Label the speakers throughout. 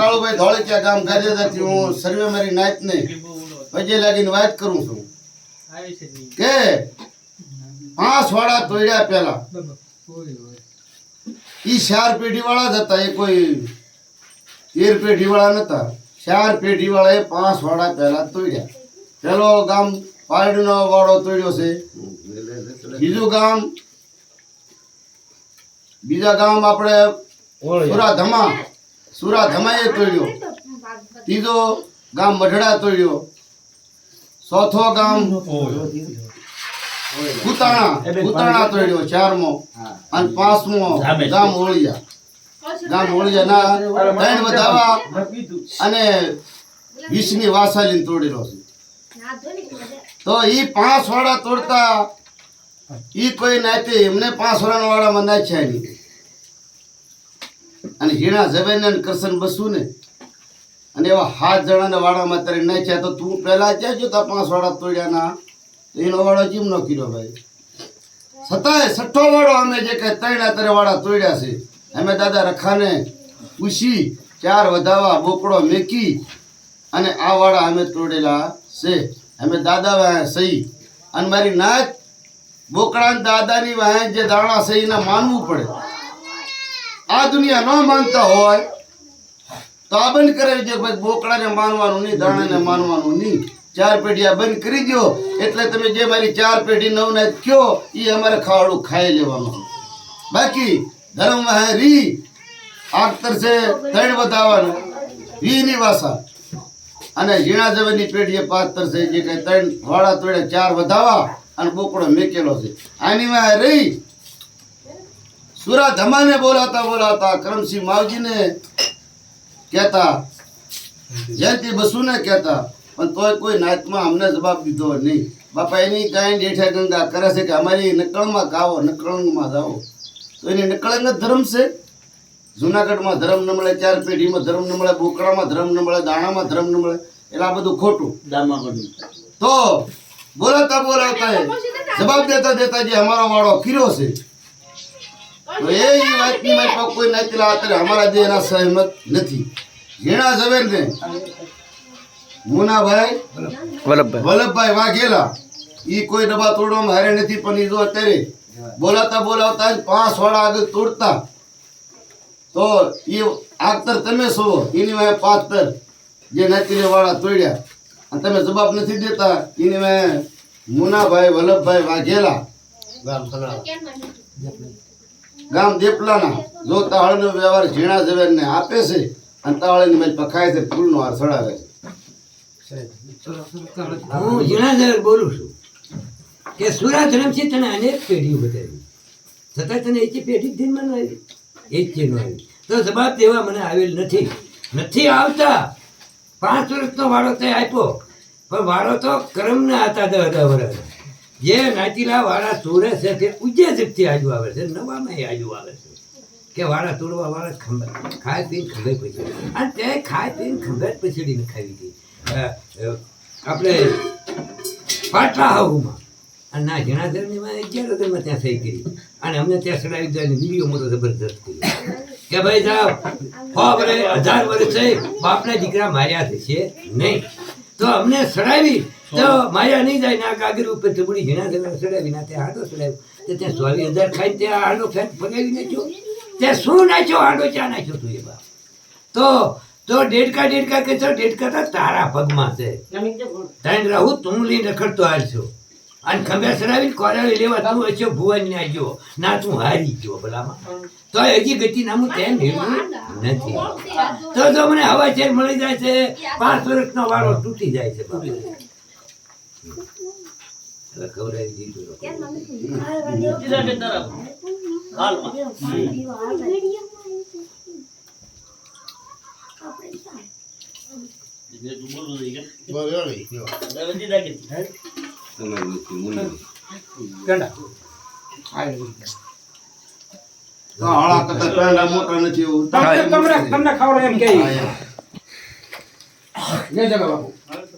Speaker 1: કાળુભાઈ ધોળકિયા ગામ ગાજેદાથી હું સર્વે મારી નાયતને વજે લાગીને વાત કરું છું. કે પાંચ વાળા તોડ્યા પેલા ઈ ચાર પેઢી વાળા જ હતા એ કોઈ તેર પેઢી વાળા નતા. ચાર પેઢી વાળા એ પાંચ વાળા પહેલા તોડ્યા. પેલો ગામ પારડીનો વાળો તોડ્યો છે. બીજું ગામ બીજા ગામ આપણે સુરા ધમા સુરા ધમાએ તોડ્યો. ત્રીજો ગામ મઢડા તોડ્યો. ચોથો ગામ કુતાણા. કુતાણા તોડ્યો ચારમો. અને પાંચમો ગામ ઓળિયા. ગામ ઓળિયા ના ત્રણ વધાવા અને વીસની વાસાલીને તોડેલો છે. તો ઈ પાંચ વાળા તોડતા ઈ કોઈ નાતે એમને પાંચ વાળા વાળામાં નાખ્યા નહીં. અને હીણા ઝવેરને અને કરશન બસુ ને. અને એવા હાથ જણાને વાડામાં અત્યારે નાખ્યા તો તું પહેલા ક્યાં જોતા પાંચ વાળા તોડ્યાના. તો એનો વાળો કેમ ન કર્યો ભાઈ. છતાંય છઠ્ઠો વાળો અમે જે કઈ ત્રણ તારે વાળા તોડ્યા છે. અમે દાદા રખાને પૂછી, ચાર વધાવા, બોકડો મેકી અને આ વાળા અમે તોડેલા છે. અમે દાદા વાહે સહી. અને મારી નાચ બોકડા દાદાની વાહે જે દાણા એને માનવું પડે. આ દુનિયા ન માનતા હોય, તો આ બંધ કરાવી દો ભાઈ, બોકડાને માનવાનું નહીં, દાણાને માનવાનું નહીં. ચાર પેઢી આ બંધ કરી દો એટલે તમે જે મારી ચાર પેઢી નવ ને કયો એ અમારે ખાવાડું ખાઈ લેવાનું. બાકી ધર્મ રી, આખતર છે ત્રણ બતાવવાનું રી ની ભાષા અને ઝીણા જવાની પેઢીએ પાતર છે, જે કઈ ત્રણ વાળા તોડે ચાર વધાવા, અને બોકડો મેકેલો છે. આની માં રહી સુરા ધમાને બોલાતા બોલાતા કરમસિંહ માવજીને કહેતા જયંતિ બસુને કહેતા પણ તોય કોઈ નાતમાં અમને જવાબ દીધો નહીં. બાપા એની કાંઈ જેઠા ગંગા કરે છે કે અમારી નકળમાં ગાવો નકળંગમાં જાઓ. તો એની નકળંગ જ ધર્મ છે? જુનાગઢમાં ધર્મ ન મળે ચાર પેઢીમાં ધર્મ ન મળે બોકડામાં ધર્મ ન મળે દાણામાં ધર્મ ન મળે એટલે આ બધું ખોટું. તો બોલાતા બોલાતા જવાબ દેતા દેતા જે અમારો વાળો કિરો છે એ ઈ વાતની મારી પાસે કોઈ નાતીલા અત્યારે અમારા દેહના સહેમત નથી. ઝીણા ઝવેરને મુનાભાઈ
Speaker 2: વલ્લભભાઈ.
Speaker 1: વલ્લભભાઈ વાઘેલા. એ કોઈ ડબ્બા તોડવામાં હારે નથી પણ ઈ જો અત્યારે બોલાતા બોલાવતા જ પાંચ વાળા આગળ તોડતા. તો ઈ આગતર તમે છો? એની મેં પાતર જે નાતીને વાળા તોડ્યા. અને તમે જવાબ નથી દેતા. એની વાય મુનાભાઈ વલ્લભભાઈ વાઘેલા. ગામ દેપલાના. જો તાળનો વ્યવહાર ઝીણા ઝવેરને આપે છે, અને તાળની મેં પખાય છે, ફૂલનો હાર ચડાવે છે.
Speaker 3: હું જુનાગઢ બોલું છું કે સુરા ધર્મથી તને અનેક પેઢીઓ બતાવી. છતાં તને એચી પેઢી ધ્યાનમાં ન આવી. છે ન આવી. તો જવાબ દેવા મને આવેલ નથી. નથી આવતા. પાંચ વર્ષનો વાળો તે આપ્યો. પણ વાળો તો કર્મના હતા દસ દસ વર્ષ. જે નાચીલા વાળા તોડે છે તે ઉજ્જે જગથી આજુ આવે છે, નવામાં આજુ આવે છે. કે વાળા તોડવા વાળા ખંભે, ખાય પીને ખંભે પછી અને તે ખાય પીને ખંભે પછીડીને ખાવી હતી આપણે પાટલા હાઉમાં અને ના ઘણા ધર્મમાં અગિયાર ધર્મમાં ત્યાં થઈ ગઈ. અને અમને ત્યાં ચડાવી દીધા અને વિડીયોમાં મોટો જબરદસ્ત કર્યો કે ભાઈ સાહેબ સો વર્ષ હજાર વર્ષ બાપના દીકરા માર્યા છે નહીં. તો અમને સડાવી તો માર્યા નહીં જાય ના કાગર ઉપર ટબડી ઘણા ધર્મ સડાવી ના ત્યાં હાડો સડાવ્યો. તો ત્યાં સોવી હજાર ખાઈને ત્યાં હાડો ખાઈને ફગાવી નાખ્યો. ત્યાં શું નાખ્યો? હાડો ચા નાખ્યો તું એ બાપ? તો તો ડેડકા ડેડકા કે છો ડેડકા તો તારા પગમાં છે. રહું તું લઈને રખડતો હાલશો. અને ખંભે સડાવીને કોરાવી લેવા તું હશો ભુવન ને આવ્યો ના તું હારી ગયો ભલામાં તો હજી ગતિ નામું તેમ નથી. તો મને હવા ચેર મળી જાય છે પાંચ વર્ષનો વાળો તૂટી જાય છે બાપ. ખવડાવી દીધું લોકો.
Speaker 1: હાળા કરતા પેંડા મોટા નથી એવું.
Speaker 4: તમને ખબર એમ કે જગા બાપુ.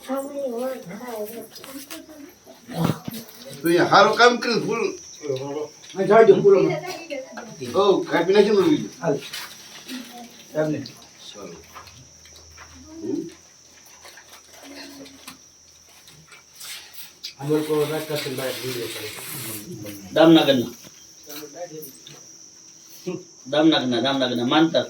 Speaker 3: તું ભૂલ બાપા
Speaker 4: લે આ જોજે
Speaker 5: આ રીતે જે કરશન
Speaker 4: હા ક-
Speaker 2: અરે લ્યો લ્યો.
Speaker 5: રેડી મારે હું ખાવાનું.
Speaker 2: આ વિડીયો ઉતારી ગયો એ સંપર્ક લે
Speaker 4: લે
Speaker 1: તું એ સારું કામ કર્યું ફૂલ
Speaker 4: આ જાજો પૂરો
Speaker 1: ઓ કાપી નાખી ને બીજું
Speaker 4: હાલ એમને અમોલ કો રાત કરશે બાય વિડિયો કરે
Speaker 2: દામનગરના દામનગરના દામનગરના માનતા